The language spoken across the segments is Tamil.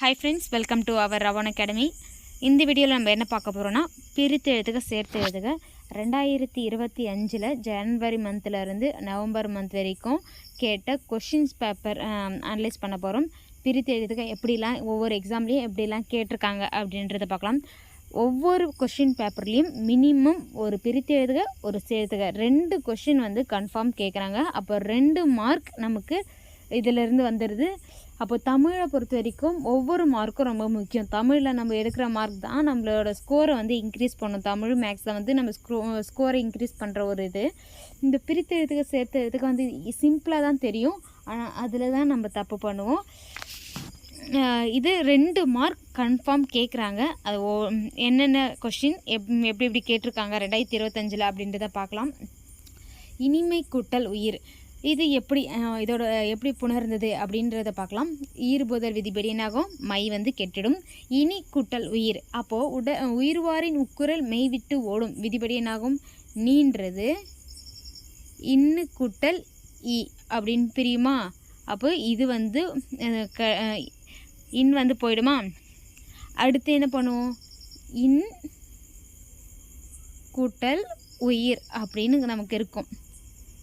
Hi friends welcome to our Ravan academy இந்த வீடியோவில் நம்ம என்ன பார்க்க போகிறோன்னா பிரித்து எழுதுக சேர்த்து எழுதுக. ரெண்டாயிரத்தி இருபத்தி அஞ்சில் ஜனவரி மந்த்லேருந்து நவம்பர் மந்த் வரைக்கும் கேட்ட கொஷின்ஸ் பேப்பர் அனலைஸ் பண்ண போகிறோம் பிரித்து எழுதுக எப்படிலாம் ஒவ்வொரு எக்ஸாம்லேயும் எப்படிலாம் கேட்டிருக்காங்க அப்படின்றத பார்க்கலாம். ஒவ்வொரு கொஷின் பேப்பர்லேயும் மினிமம் ஒரு பிரித்து எழுதுக ஒரு சேர்த்துக. ரெண்டு கொஷின் வந்து கன்ஃபார்ம் கேட்குறாங்க அப்போ ரெண்டு மார்க் நமக்கு இதிலிருந்து வந்துடுது அப்போ தமிழை பொறுத்த வரைக்கும் ஒவ்வொரு மார்க்கும் ரொம்ப முக்கியம். தமிழில் நம்ம எடுக்கிற மார்க் தான் நம்மளோட ஸ்கோரை வந்து இன்க்ரீஸ் பண்ணும். தமிழ் மேக்ஸில் வந்து நம்ம ஸ்க்ரோ ஸ்கோரை இன்க்ரீஸ் பண்ணுற ஒரு இது. இந்த பிரித்த எழுத்துக்க சேர்த்து எழுத்துக்கு வந்து சிம்பிளாக தான் தெரியும். ஆனால் அதில் தான் நம்ம தப்பு பண்ணுவோம். இது ரெண்டு மார்க் கன்ஃபார்ம் கேட்குறாங்க அது ஓ என்னென்ன கொஷின் எப் எப்படி எப்படி கேட்டிருக்காங்க? ரெண்டாயிரத்தி இருபத்தஞ்சில் அப்படின்றத பார்க்கலாம். இனிமை கூட்டல் உயிர். இது எப்படி இதோட எப்படி புணர்ந்தது அப்படின்றத பார்க்கலாம். ஈறுபோதல் விதிப்படி என்னாகும்? மை வந்து கெட்டிடும். இனி கூட்டல் உயிர். அப்போது உட உயிர்வாரின் உக்குரல் மெய் விட்டு ஓடும். விதிப்படி என்னாகும்? நீன்றது. இன்னு கூட்டல் இ அப்படின்னு பிரியுமா? அப்போ இது வந்து க இன் வந்து போயிடுமா? அடுத்து என்ன பண்ணுவோம்? இன் கூட்டல் உயிர் அப்படின்னு நமக்கு இருக்கும்.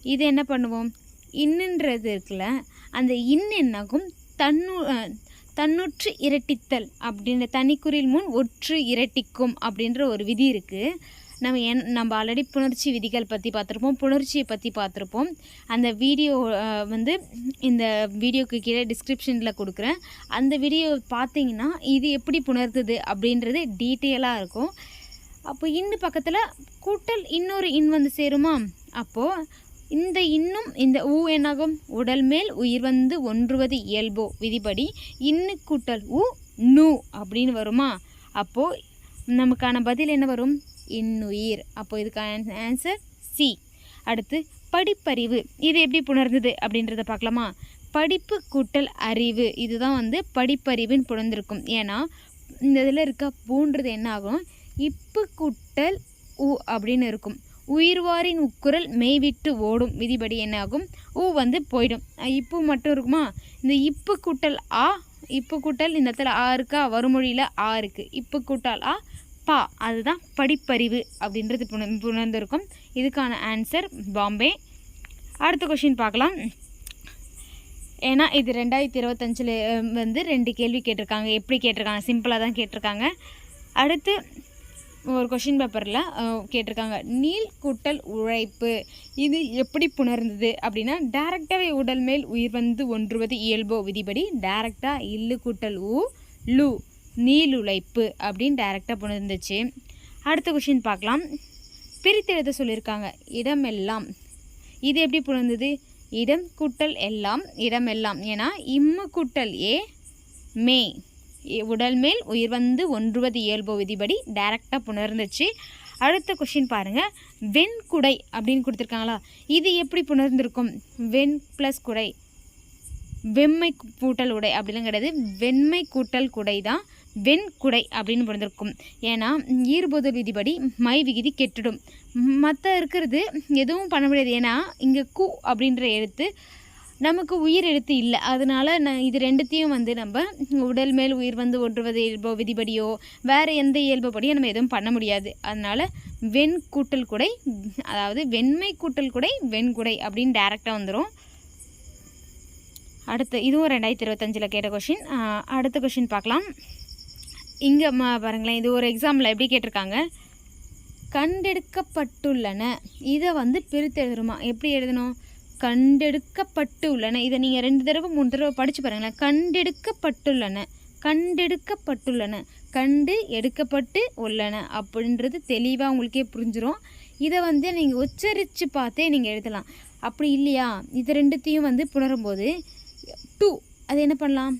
இது என்ன பண்ணுவோம்? இன்னுன்றது இருக்குல்ல அந்த இன் என்னாகும்? தன்னு அஹ், தன்னுற்று இரட்டித்தல் அப்படின்ற தனிக்குறில் முன் ஒற்று இரட்டிக்கும் அப்படின்ற ஒரு விதி இருக்குது நம்ம என் நம்ம ஆல்ரெடி புணர்ச்சி விதிகள் பற்றி பார்த்துருப்போம் புணர்ச்சியை பற்றி பார்த்துருப்போம். அந்த வீடியோ வந்து இந்த வீடியோக்கு கீழே டிஸ்கிரிப்ஷனில் கொடுக்குறேன். அந்த வீடியோ பார்த்தீங்கன்னா இது எப்படி புணர்த்துது அப்படின்றது டீட்டெயிலாக இருக்கும். அப்போ இன்னு பக்கத்தில் கூட்டல் இன்னொரு இன் வந்து சேருமா? அப்போது இந்த இன்னும் இந்த ஊ என்னாகும்? உடல் மேல் உயிர் வந்து ஒன்றுவது இயல்போ. விதிப்படி இன்னு கூட்டல் உ நு அப்படின்னு வருமா? அப்போது நமக்கான பதில் என்ன வரும்? இன்னுயிர். அப்போது இதுக்கான ஆன்சர் சி அடுத்து படிப்பறிவு. இது எப்படி புணர்ந்தது அப்படின்றத பார்க்கலாமா? படிப்பு கூட்டல் அறிவு. இதுதான் வந்து படிப்பறிவுன்னு புணர்ந்திருக்கும். ஏன்னா இந்த இதில் இருக்க பூன்றது என்ன ஆகும் இப்பு கூட்டல் உ அப்படின்னு இருக்கும். உயிர்வாரின் உக்குரல் மெய்விட்டு ஓடும் விதிப்படி என்ன ஆகும் ஊ வந்து போயிடும். இப்பு மட்டும் இருக்குமா? இந்த இப்பு கூட்டல் ஆ இப்பு கூட்டல் இந்த இடத்துல ஆ இருக்கா? வருமொழியில் ஆ இருக்குது இப்பு கூட்டல் ஆ பா. அதுதான் படிப்பறிவு அப்படின்றது புண புணர்ந்திருக்கும். இதுக்கான ஆன்சர் பாம்பே. அடுத்த கொஷின் பார்க்கலாம். ஏன்னா இது ரெண்டாயிரத்தி இருபத்தஞ்சில் வந்து ரெண்டு கேள்வி கேட்டிருக்காங்க. எப்படி கேட்டிருக்காங்க? சிம்பிளாக தான் கேட்டிருக்காங்க. அடுத்து ஒரு கொஷின் பேப்பரில் கேட்டிருக்காங்க. நீள் கூட்டல் உழைப்பு இது எப்படி புணர்ந்தது அப்படின்னா டேரெக்டாகவே உடல் மேல் உயிர் வந்து ஒன்றுவது இயல்போ விதிப்படி டேரெக்டாக இல்லு கூட்டல் ஊ லு நீள் உழைப்பு அப்படின்னு டேரெக்டாக புணர்ந்துச்சு. அடுத்த கொஷின் பார்க்கலாம். பிரித்து எழுத சொல்லியிருக்காங்க இடமெல்லாம். இது எப்படி புணர்ந்தது? இடம் கூட்டல் எல்லாம் இடமெல்லாம். ஏன்னா இம்மு கூட்டல் ஏ மே. உடல் மேல் உயிர் வந்து ஒன்றுவது இயல்பு விதிபடி டைரக்டாக புணர்ந்துச்சு. அடுத்த கொஷின் பாருங்கள் வெண்குடை அப்படின்னு கொடுத்துருக்காங்களா? இது எப்படி புணர்ந்திருக்கும்? வெண் ப்ளஸ் குடை. வெம்மை கூட்டல் உடை அப்படிலாம் கிடையாது. வெண்மை கூட்டல் குடை தான் வெண்குடை அப்படின்னு புரிந்திருக்கும் ஏன்னா ஈறுபொதல் விதிப்படி மை விகுதி கெட்டுடும். மற்ற இருக்கிறது எதுவும் பண்ண முடியாது. ஏன்னா இங்கே கு அப்படின்ற எழுத்து நமக்கு உயிர் எழுத்து இல்லை. அதனால் நான் இது ரெண்டுத்தையும் வந்து நம்ம உடல் மேல் உயிர் வந்து ஒன்றுவது இயல்போ விதிப்படியோ வேறு எந்த இயல்புப்படியோ நம்ம எதுவும் பண்ண முடியாது. அதனால் வெண் கூட்டல் குடை அதாவது வெண்மை கூட்டல் குடை வெண்குடை அப்படின்னு டேரெக்டாக வந்துடும் அடுத்து இதுவும் ரெண்டாயிரத்தி இருபத்தஞ்சில் கேட்ட கொஷின் அடுத்த கொஷின் பார்க்கலாம். இங்கே பாருங்களேன் இது ஒரு எக்ஸாமில் எப்படி கேட்டிருக்காங்க? கண்டெடுக்கப்பட்டுள்ளன. இதை வந்து பிரித்து எழுதணுமா எப்படி எழுதணும்? கண்டெடுக்கப்பட்டு உள்ளன இதை நீங்கள் ரெண்டு தடவை மூணு தடவை படித்து பாருங்களேன். கண்டெடுக்கப்பட்டுள்ளன. கண்டெடுக்கப்பட்டுள்ளன. கண்டு எடுக்கப்பட்டு உள்ளன அப்படின்றது தெளிவாக உங்களுக்கே புரிஞ்சிடும் இதை வந்து நீங்கள் உச்சரித்து பார்த்தே நீங்கள் எழுதலாம். அப்படி இல்லையா? இது ரெண்டுத்தையும் வந்து புணரும்போது டூ அது என்ன பண்ணலாம்?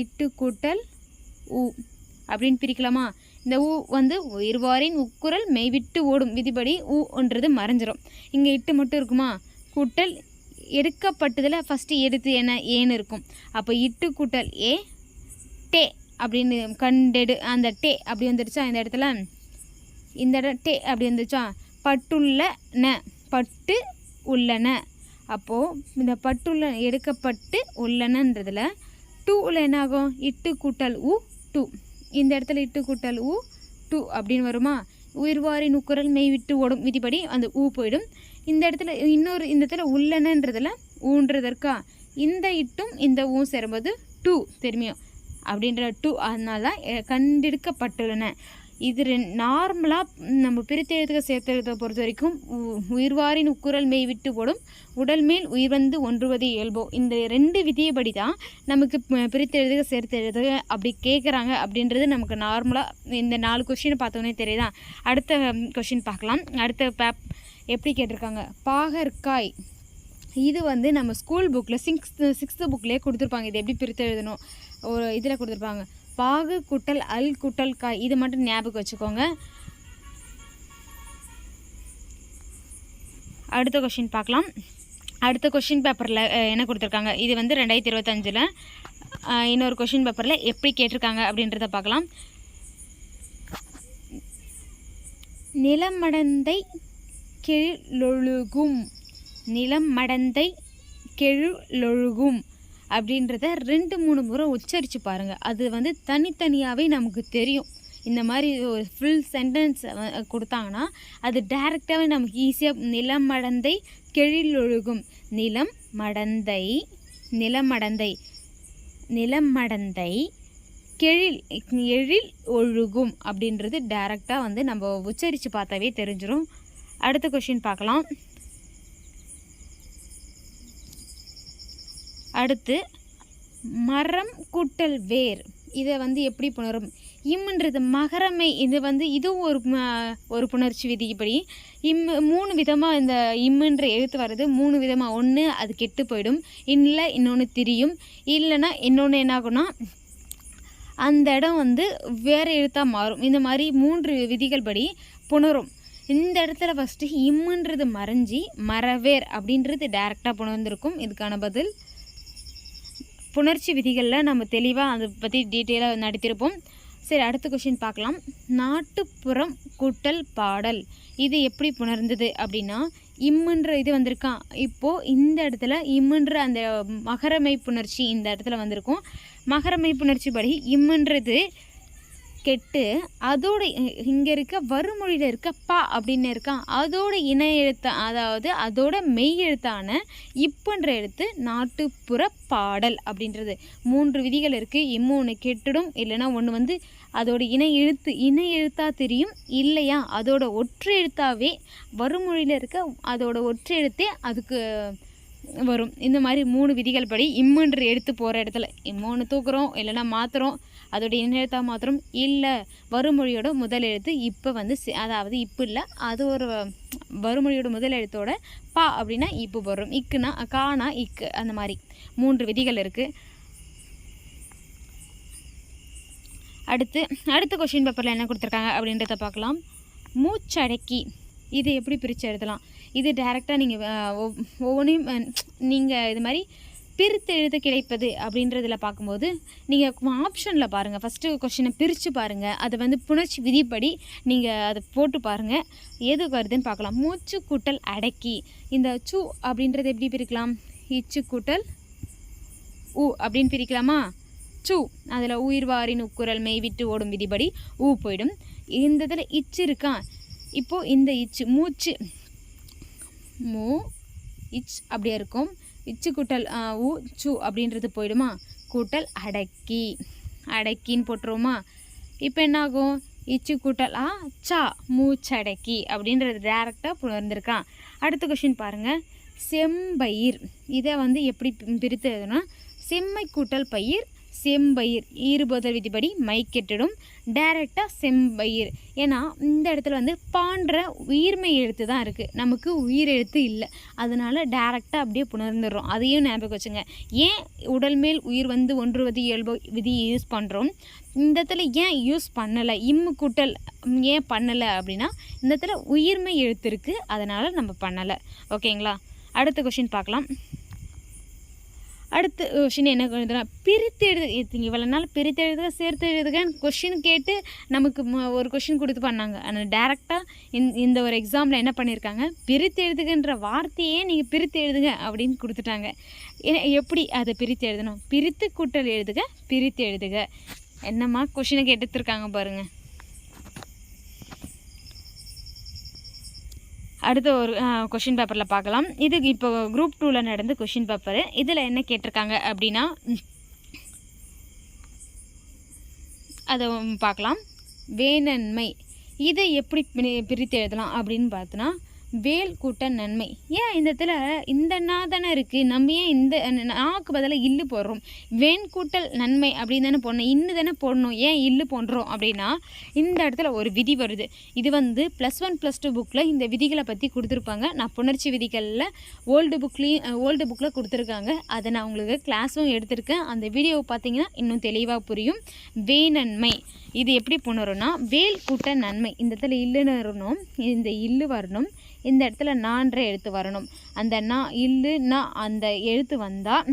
இட்டு கூட்டல் ஊ அப்படின்னு பிரிக்கலாமா? இந்த ஊ வந்து உயிர்வாரின் உக்குரல் மெய்விட்டு ஓடும் விதிப்படி ஊன்றது மறைஞ்சிரும். இங்கே இட்டு மட்டும் இருக்குமா? கூட்டல் எடுக்கப்பட்டதில் ஃபஸ்ட்டு எடுத்து என்ன ஏன்னு இருக்கும். அப்போ இட்டு கூட்டல் ஏ டே அப்படின்னு கண்டெடு அந்த டே அப்படி வந்துடுச்சா இந்த இடத்துல இந்த இடம் டே அப்படி வந்துச்சா பட்டுள்ள ந பட்டு உள்ளன. அப்போது இந்த பட்டுள்ள எடுக்கப்பட்டு உள்ளனன்றதில் டூவில் என்ன ஆகும்? இட்டு கூட்டல் உ டூ. இந்த இடத்துல இட்டு கூட்டல் உ டூ அப்படின்னு வருமா? உயிர்வாரி உக்குரல் மெய் விட்டு ஓடும் விதிப்படி அந்த ஊ போயிடும். இந்த இடத்துல இன்னொரு இந்த இடத்துல உள்ளனன்றதில் ஊன்றதற்கா? இந்த இட்டும் இந்த ஊ சேரும்போது டூ தெரியும். அப்படின்ற டூ அதனால கண்டெடுக்கப்பட்டுள்ளன. இது ரெண் நார்மலாக நம்ம பிரித்தெழுத்துக்க எழுதுக சேர்த்தெழுத பொறுத்த வரைக்கும் உ- உயிர்வாரின் உக்குரல் மெய் விட்டு போடும் உடல் மேல் உயிர் வந்து ஒன்றுவது இயல்போ. இந்த ரெண்டு விதியைப்படி தான் நமக்கு ப- பிரித்து எழுதுக எழுதுக அப்படி கேட்குறாங்க அப்படின்றது நமக்கு நார்மலாக இந்த நாலு கொஷினை பார்த்தோன்னே தெரியுதான் அடுத்த கொஷின் பார்க்கலாம். அடுத்த பேப் எப்படி கேட்டிருக்காங்க? பாகற்காய். இது வந்து நம்ம ஸ்கூல் புக்கில் சிக்ஸ்த்து சிக்ஸ்த்து புக்லேயே கொடுத்துருப்பாங்க. இது எப்படி பிரித்து எழுதணும்? ஒரு இதில் கொடுத்துருப்பாங்க. பாகு குட்டல் அல் குட்டல் காய். இது மட்டும் ஞாபகம் வச்சுக்கோங்க. அடுத்த கொஷின் பார்க்கலாம். அடுத்த கொஷின் பேப்பரில் என்ன கொடுத்துருக்காங்க? இது வந்து ரெண்டாயிரத்தி இருபத்தஞ்சில் இன்னொரு கொஷின் பேப்பரில் எப்படி கேட்டிருக்காங்க அப்படின்றத பார்க்கலாம். நிலமடந்தை கெழுலொழுகும். நிலம் மடந்தை கெழுலொழுகும். அப்படின்றத ரெண்டு மூணு முறை உச்சரித்து பாருங்கள் அது வந்து தனித்தனியாகவே நமக்கு தெரியும். இந்த மாதிரி ஒரு ஃபுல் சென்டென்ஸ் கொடுத்தாங்கன்னா அது டைரெக்டாகவே நமக்கு ஈஸியாக நிலம் மடந்தை கெழிலொழுகும். நிலம் மடந்தை நிலமடந்தை நிலமடந்தை கெழில் எழில் ஒழுகும். அப்படின்றது டைரெக்டாக வந்து நம்ம உச்சரித்து பார்த்தாவே தெரிஞ்சிடும் அடுத்த கொஷின் பார்க்கலாம். அடுத்து மரம் கூட்டல் வேர். இதை வந்து எப்படி புணரும்? இம்ன்றது மகரமை. இது வந்து இதுவும் ஒரு ஒரு புணர்ச்சி விதிப்படி. இம் மூணு விதமாக இந்த இம்முன்ற எழுத்து வர்றது. மூணு விதமாக ஒன்று அது கெட்டு போயிடும். இல்லை இன்னொன்று திரியும். இல்லைன்னா இன்னொன்று என்ன ஆகும்னா அந்த இடம் வந்து வேறு எழுத்தாக மாறும். இந்த மாதிரி மூன்று விதிகள் படி புணரும். இந்த இடத்துல ஃபஸ்ட்டு இம்முன்றது மறைஞ்சி மரவேர் அப்படின்றது டேரெக்டாக புணர்ந்திருக்கும். இதுக்கான பதில் புணர்ச்சி விதிகளில் நம்ம தெளிவாக அதை பற்றி டீட்டெயிலாக நடத்தியிருப்போம் சரி அடுத்த கொஷின் பார்க்கலாம். நாட்டுப்புறம் கூட்டல் பாடல் இது எப்படி புணர்ந்தது அப்படின்னா இம்முன்ற இது வந்திருக்கான் இப்போது இந்த இடத்துல இம்முன்ற அந்த மகரமை புணர்ச்சி இந்த இடத்துல வந்திருக்கும். மகரமை புணர்ச்சி படி இம்முன்றது கெட்டு அதோட இங்கே இருக்க வறுமொழியில் இருக்க பா அப்படின்னு இருக்கான். அதோட இணை எழுத்த அதாவது அதோட மெய் எழுத்தான இப்புன்ற எழுத்து நாட்டுப்புற பாடல் அப்படின்றது. மூன்று விதிகள் இருக்குது இம்மு ஒன்று கெட்டுடும் இல்லைன்னா ஒன்று வந்து அதோட இணை எழுத்து இணை எழுத்தாக தெரியும் இல்லையா? அதோட ஒற்று எழுத்தாவே வறுமொழியில் இருக்க அதோட ஒற்று எழுத்தே அதுக்கு வரும். இந்த மாதிரி மூணு விதிகள் படி இம்முன்ற எடுத்து போகிற இடத்துல இம்மூணு தூக்குறோம் இல்லைன்னா மாற்றுறோம் அதோடைய இன்னெழுத்தாக மாத்திரம் இல்லை வறுமொழியோட முதல் எழுத்து இப்போ வந்து அதாவது இப்போ இல்லை அது ஒரு வறுமொழியோட முதல் எழுத்தோட பா அப்படின்னா இப்போ வரும். இக்குனா கானா இக்கு அந்த மாதிரி மூன்று விதிகள் இருக்குது அடுத்து அடுத்த கொஷின் பேப்பரில் என்ன கொடுத்துருக்காங்க அப்படின்றத பார்க்கலாம். மூச்சடக்கி இதை எப்படி பிரித்து எழுதலாம்? இது டேரெக்டாக நீங்கள் ஒவ்வொன்றையும் நீங்கள் இது மாதிரி பிரித்து எழுத கிடைப்பது அப்படின்றதில் பார்க்கும்போது நீங்கள் ஆப்ஷனில் பாருங்கள் ஃபஸ்ட்டு கொஷினை பிரித்து பாருங்கள் அதை வந்து புணர்ச்சி விதிப்படி நீங்கள் அதை போட்டு பாருங்கள் எது வருதுன்னு பார்க்கலாம். மூச்சு கூட்டல் அடக்கி. இந்த சு அப்படின்றத எப்படி பிரிக்கலாம்? இச்சு கூட்டல் உ அப்படின்னு பிரிக்கலாமா? சு. அதில் உயிர்வாரின் உக்குரல் மெய் விட்டு ஓடும் விதிப்படி ஊ போயிடும். இந்த இதில் இச்சு இருக்கா? இப்போது இந்த இச்சு மூச்சு மூ இச் அப்படியே இருக்கும். இச்சு கூட்டல் உ சு அப்படின்றது போயிடுமா? கூட்டல் அடக்கி. அடக்கின்னு போட்டுருவோமா? இப்போ என்னாகும்? இச்சு கூட்டல் ஆ சா மூச்சடக்கி அப்படின்றது டேரெக்டாக புணர்ந்திருக்கான். அடுத்த கொஷின் பாருங்கள் செம்பயிர். இதை வந்து எப்படி பிரித்து எழுதணும் செம்மை கூட்டல் பயிர் செம்பயிர் ஈறுபோதல் விதிப்படி மைக்கெட்டிடும் டைரெக்டாக செம்பயிர். ஏன்னா இந்த இடத்துல வந்து பான்ற உயிர்மை எழுத்து தான் இருக்குது நமக்கு உயிர் எழுத்து இல்லை. அதனால டைரெக்டாக அப்படியே புணர்ந்துடுறோம். அதையும் ஞாபகம் வச்சுங்க. ஏன் உடல் மேல் உயிர் வந்து ஒன்றுவது இயல்பு விதி யூஸ் பண்ணுறோம் இந்த இடத்துல ஏன் யூஸ் பண்ணலை? இம்மு கூட்டல் ஏன் பண்ணலை அப்படின்னா இந்த இடத்துல உயிர்மை எழுத்து இருக்குது அதனால் நம்ம பண்ணலை. ஓகேங்களா? அடுத்த கொஷின் பார்க்கலாம். அடுத்து கொஷின் என்ன எழுதுனா பிரித்து எழுது இவ்வளோ நாள் பிரித்து எழுதுக சேர்த்து எழுதுகன்னு கொஷின் கேட்டு நமக்கு ம- ஒரு கொஷின் கொடுத்து பண்ணாங்க. ஆனால் டேரெக்டாக இந்த இந்த ஒரு எக்ஸாமில் என்ன பண்ணியிருக்காங்க பிரித்து எழுதுகன்ற வார்த்தையே நீங்கள் பிரித்து எழுதுங்க அப்படின்னு கொடுத்துட்டாங்க. ஏ- எப்படி அதை பிரித்து எழுதணும்? பிரித்து கூட்டல் எழுதுக பிரித்து எழுதுக. என்னம்மா கொஷினை கேட்டுருக்காங்க பாருங்கள் அடுத்த ஒரு கொஷின் பேப்பரில் பார்க்கலாம். இது இப்போ குரூப் டூவில் நடந்த கொஷின் பேப்பர் இதில் என்ன கேட்டிருக்காங்க அப்படின்னா அதை பார்க்கலாம். வேணன்மை. இதை எப்படி பிரி- பிரித்து எழுதலாம் அப்படின்னு பார்த்தோன்னா வேல் கூட்ட நன்மை. ஏன் இந்த இடத்துல இந்த நா தானே இருக்குது நம்ம ஏன் இந்த நாக்கு பதிலாக இல்லு போடுறோம்? வேன் கூட்டல் நன்மை அப்படின்னு தானே போடணும். இன்னு தானே போடணும். ஏன் இல்லு போடுறோம்? அப்படின்னா இந்த இடத்துல ஒரு விதி வருது. இது வந்து ப்ளஸ் ஒன் ப்ளஸ் டூ புக்கில் இந்த விதிகளை பற்றி கொடுத்துருப்பாங்க. நான் புணர்ச்சி விதிகளில் ஓல்டு புக்லேயும் ஓல்டு புக்கில் கொடுத்துருக்காங்க. அதை நான் உங்களுக்கு கிளாஸும் எடுத்திருக்கேன். அந்த வீடியோவை பார்த்தீங்கன்னா இன்னும் தெளிவாக புரியும். வேநன்மை இது எப்படி புணரும்னா வேல் கூட்ட நன்மை. இந்த இடத்துல இல்லுன்னு வரணும். இந்த இல்லு வரணும். இந்த இடத்துல நான்ற எழுத்து வரணும். அந்த நா இல்லு நா அந்த எழுத்து வந்தால்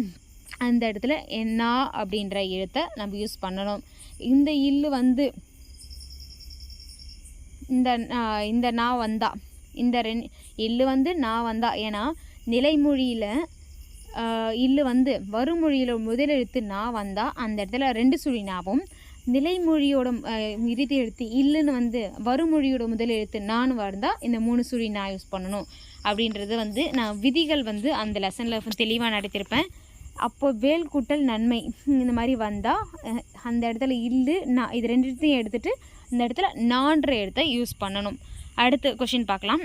அந்த இடத்துல நா அப்படின்ற எழுத்தை நம்ம யூஸ் பண்ணணும். இந்த இல்லு வந்து இந்த இந்த நா வந்தா இந்த ரெண் இல்லு வந்து நான் வந்தா ஏன்னா நிலைமொழியில் இல்லு வந்து வருமொழியில் முதலெழுத்து நான் வந்தால் அந்த இடத்துல ரெண்டு சுழி நாவும் நிலைமொழியோட இறுதி எழுத்து இல்லுன்னு வந்து வருமொழியோட முதல் எழுத்து நான் வந்தால் இந்த மூணு சுழி நான் யூஸ் பண்ணணும். அப்படின்றது வந்து நான் விதிகள் வந்து அந்த லெசனில் தெளிவாக நடத்தியிருப்பேன் அப்போ வேல் கூட்டல் நன்மை இந்த மாதிரி வந்தால் அந்த இடத்துல இல்லு நான் இது ரெண்டு இடத்தையும் எடுத்துகிட்டு இந்த இடத்துல நான்ற எழுத்தை யூஸ் பண்ணணும். அடுத்த கொஷின் பார்க்கலாம்.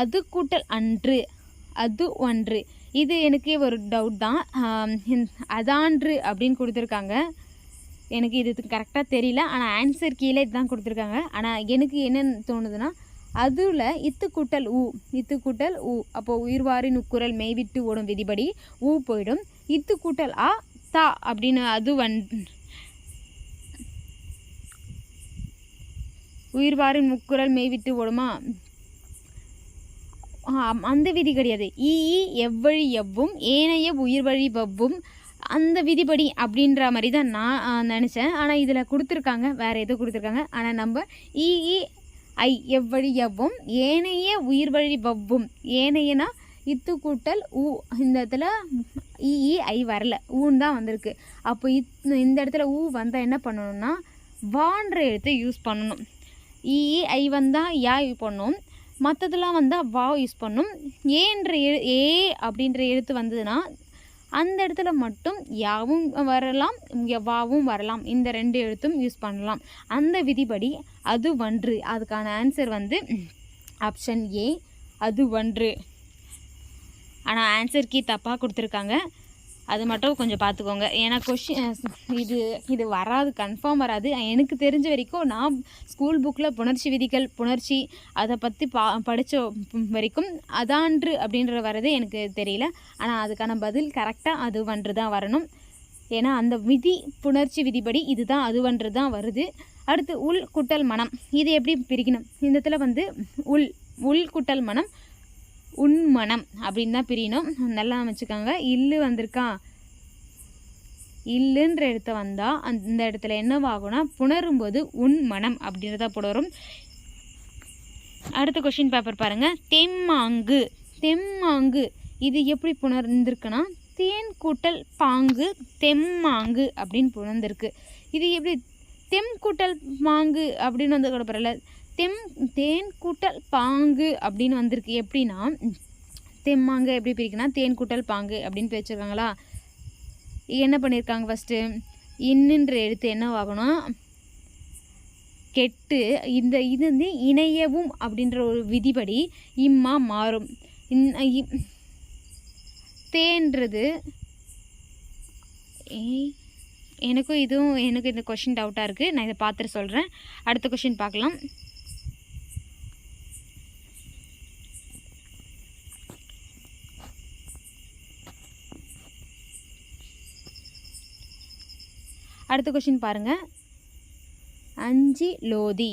அது கூட்டல் அன்று அது ஒன்று. இது எனக்கே ஒரு டவுட் தான். அதான்று அப்படின்னு கொடுத்துருக்காங்க. எனக்கு இது கரெக்டாக தெரியல. ஆனால் ஆன்சர் கீழே இதுதான் கொடுத்துருக்காங்க. ஆனால் எனக்கு என்னென்னு தோணுதுன்னா அதில் இத்து கூட்டல் ஊ இத்து கூட்டல் ஊ. அப்போது உயிர்வாரின் உக்குரல் மெய்விட்டு ஓடும் விதிப்படி ஊ போயிடும். இத்து கூட்டல் ஆ தா அப்படின்னு அது வந் உயிர்வாரின் முக்குரல் மெய்விட்டு ஓடுமா? அந்த விதி கிடையாது. ஈ ஈ எவ்வழி எவ்வும் ஏனைய உயிர் வழி வவ்வும் அந்த விதிப்படி அப்படின்ற மாதிரி தான் நான் நினச்சேன். ஆனால் இதில் கொடுத்துருக்காங்க வேறு எதுவும் கொடுத்துருக்காங்க. ஆனால் நம்ம இஇஐ ஐ எவ்வழி எவ்வும் ஏனைய உயிர் வழி வவ்வும். ஏனையனா இத்து கூட்டல் ஊ இந்த இடத்துல இஇஐ ஐ வரல. ஊன்னு தான் வந்திருக்கு. அப்போ இத் இந்த இடத்துல ஊ வந்தால் என்ன பண்ணணும்னா வான்ற எழுத்தை யூஸ் பண்ணணும். இஇஐ ஐ வந்தால் யா யூஸ் பண்ணும். மற்றதெல்லாம் வந்தால் வா யூஸ் பண்ணும். ஏன்ற எழு ஏ அப்படின்ற எழுத்து வந்ததுன்னா அந்த இடத்துல மட்டும் யாவும் வரலாம் இங்கே வாவும் வரலாம். இந்த ரெண்டு எழுத்தும் யூஸ் பண்ணலாம். அந்த விதிப்படி அது ஒன்று. அதுக்கான ஆன்சர் வந்து ஆப்ஷன் ஏ அது ஒன்று. ஆனால் ஆன்சர் கீ தப்பாக கொடுத்துருக்காங்க. அது மட்டும் கொஞ்சம் பார்த்துக்கோங்க ஏன்னா கொஷின் இது இது வராது கன்ஃபார்ம் வராது. எனக்கு தெரிஞ்ச வரைக்கும் நான் ஸ்கூல் புக்கில் புணர்ச்சி விதிகள் புணர்ச்சி அதை பற்றி பா படித்த வரைக்கும் அதான்று அப்படின்ற வரது எனக்கு தெரியல. ஆனால் அதுக்கான பதில் கரெக்டாக அது ஒன்று தான் வரணும். ஏன்னா அந்த விதி புணர்ச்சி விதிப்படி இதுதான் அதுவன்று தான் வருது. அடுத்து உள் குட்டல் மனம். இது எப்படி பிரிக்கணும்? இந்த இடத்துல வந்து உள் உள் குட்டல் மனம் உண்மனம் அப்படின்னு தான் பிரியணும். நல்லா அமைச்சுக்காங்க. இல்லு வந்திருக்கா? இல்லுன்ற இடத்த வந்தால் அந்த இடத்துல என்னவாகும்னா புணரும்போது உன் மனம் அப்படின்றத புணரும் அடுத்த கொஷின் பேப்பர் பாருங்கள் தெம்மாங்கு. தெம்மாங்கு. இது எப்படி புணர்ந்திருக்குன்னா தேன் கூட்டல் பாங்கு தெம்மாங்கு அப்படின்னு புணர்ந்திருக்கு. இது எப்படி? தெம் கூட்டல் மாங்கு அப்படின்னு வந்து கூட பரவாயில்ல. தெம் தேன் கூட்டல் பாங்கு அப்படின்னு வந்திருக்கு. எப்படின்னா தெம்மாங்க எப்படி பிரிக்குன்னா தேன் கூட்டல் பாங்கு அப்படின்னு பிரிச்சிருக்காங்களா? என்ன பண்ணியிருக்காங்க ஃபஸ்ட்டு இன்னுன்ற எழுத்து என்னவாகணும் கெட்டு இந்த இது வந்து இணையவும் அப்படின்ற ஒரு விதிப்படி இம்மா மாறும். இன் இ- தேன்றது எனக்கும் இதுவும் எனக்கு இந்த கொஷின் டவுட்டாக இருக்குது நான் இதை பார்த்துட்டு சொல்கிறேன் அடுத்த கொஷின் பார்க்கலாம். அடுத்த கொஷின் பாருங்கள் அஞ்சு லோதி.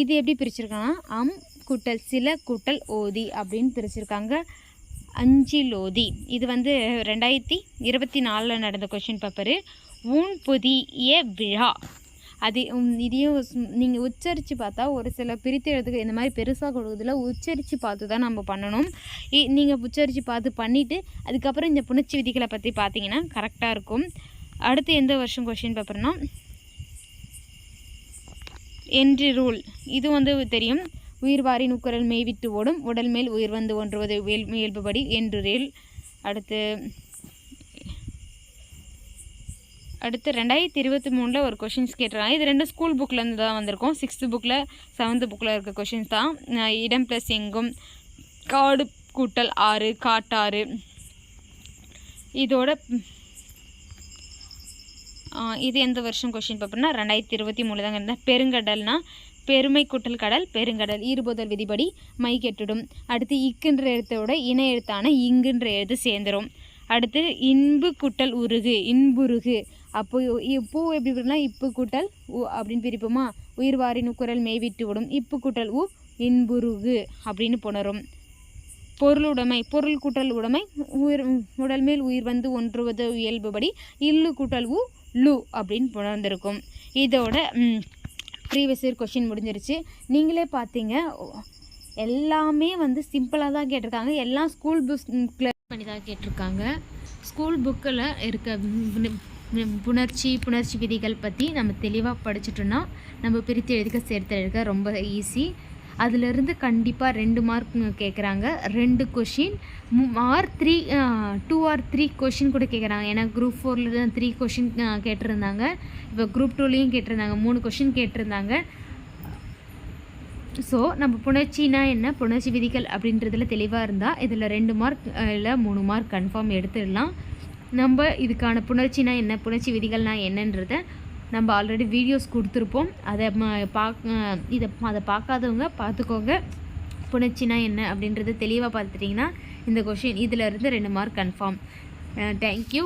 இது எப்படி பிரிச்சிருக்காங்கன்னா அம் கூட்டல் சில கூட்டல் ஓதி அப்படின்னு பிரிச்சிருக்காங்க. அஞ்சிலோதி இது வந்து ரெண்டாயிரத்தி இருபத்தி நாலில் நடந்த கொஷின் பேப்பரு ஊன் புதிய விழா. அது இதையும் நீங்கள் உச்சரித்து பார்த்தா ஒரு சில பிரித்து எழுதுக்கு இந்த மாதிரி பெருசாக கொடுக்குறதுல உச்சரித்து பார்த்து தான் நம்ம பண்ணணும். நீங்கள் உச்சரித்து பார்த்து பண்ணிவிட்டு அதுக்கப்புறம் இந்த புணர்ச்சி விதிகளை பற்றி பார்த்தீங்கன்னா கரெக்டாக இருக்கும். அடுத்து எந்த வருஷம் கொஷின் பேப்பர்னா என்று ரூல் இது வந்து தெரியும். உயிர் வாரி நுக்குரல் மேய்விட்டு ஓடும். உடல் மேல் உயிர் வந்து ஒன்றுவது வேல் இயல்புபடி. என்று ரேல் அடுத்து அடுத்து ரெண்டாயிரத்தி இருபத்தி மூணில் ஒரு கொஷின்ஸ் கேட்டிருக்காங்க. இது ரெண்டும் ஸ்கூல் புக்லேருந்து தான் வந்திருக்கும். சிக்ஸ்த்து புக்கில் செவன்த்து புக்கில் இருக்க கொஷின்ஸ் தான். இடம் ப்ளஸ் எங்கும். காடு கூட்டல் ஆறு காட்டாறு. இதோட இது எந்த வருஷம் கொஷின் பார்ப்போம்னா ரெண்டாயிரத்தி இருபத்தி மூணு தாங்க இருந்தால் பெருங்கடல்னா பெருமை கூட்டல் கடல் பெருங்கடல் ஈறுபோதல் விதிப்படி மை கெட்டுடும் அடுத்து இக்குன்ற எழுத்தோட இணை எழுத்தான இங்குன்ற எழுத்து சேர்ந்துரும். அடுத்து இன்பு குட்டல் உருகு இன்புருகு. அப்போ இ- பூ எப்படி பிரிக்கலாம் இப்பு கூட்டல் உ அப்படின்னு பிரிப்போமா? உயிர் வாரி நுக்குரல் மேய்விட்டு விடும். இப்பு குட்டல் உ இன்புருகு அப்படின்னு புணரும். பொருளுடைமை பொருள் கூட்டல் உடைமை உயிர் உடல் மேல் உயிர் வந்து ஒன்றுவது இயல்புபடி இல்லு கூட்டல் உ லு அப்படின்னு புணர்ந்திருக்கும் இதோட ப்ரீவியஸ் இயர் கொஷின் முடிஞ்சிருச்சு. நீங்களே பார்த்தீங்க எல்லாமே வந்து சிம்பிளாக தான் கேட்டிருக்காங்க. எல்லாம் ஸ்கூல் புக்ஸில் பண்ணி தான் கேட்டிருக்காங்க. ஸ்கூல் புக்கில் இருக்க புணர்ச்சி புணர்ச்சி விதிகள் பற்றி நம்ம தெளிவாக படிச்சுட்டோன்னா நம்ம பிரித்து எழுதிக்க சேர்த்து எழுதுக்க ரொம்ப ஈஸி அதிலிருந்து கண்டிப்பாக ரெண்டு மார்க் கேட்குறாங்க ரெண்டு question or three two or three question கூட கேட்குறாங்க ஏன்னா குரூப் ஃபோரில் தான் த்ரீ கொஷின் கேட்டிருந்தாங்க. இப்போ குரூப் டூலேயும் கேட்டிருந்தாங்க. மூணு கொஷின் கேட்டிருந்தாங்க. ஸோ நம்ம புணர்ச்சினா என்ன? புணர்ச்சி விதிகள் அப்படின்றதுல தெளிவாக இருந்தால் இதில் ரெண்டு மார்க் இல்லை மூணு மார்க் கன்ஃபார்ம் எடுத்துடலாம். நம்ம இதுக்கான புணர்ச்சினா என்ன? புணர்ச்சி விதிகள்னால் என்னன்றதை நம்ம ஆல்ரெடி வீடியோஸ் கொடுத்துருப்போம். அதை ம- இதை அதை பார்க்காதவங்க பார்த்துக்கோங்க. புணர்ச்சினா என்ன அப்படின்றத தெளிவாக பார்த்துட்டிங்கன்னா இந்த கொஷின் இதில் இருந்து ரெண்டு மார்க் கன்ஃபார்ம் தேங்க்யூ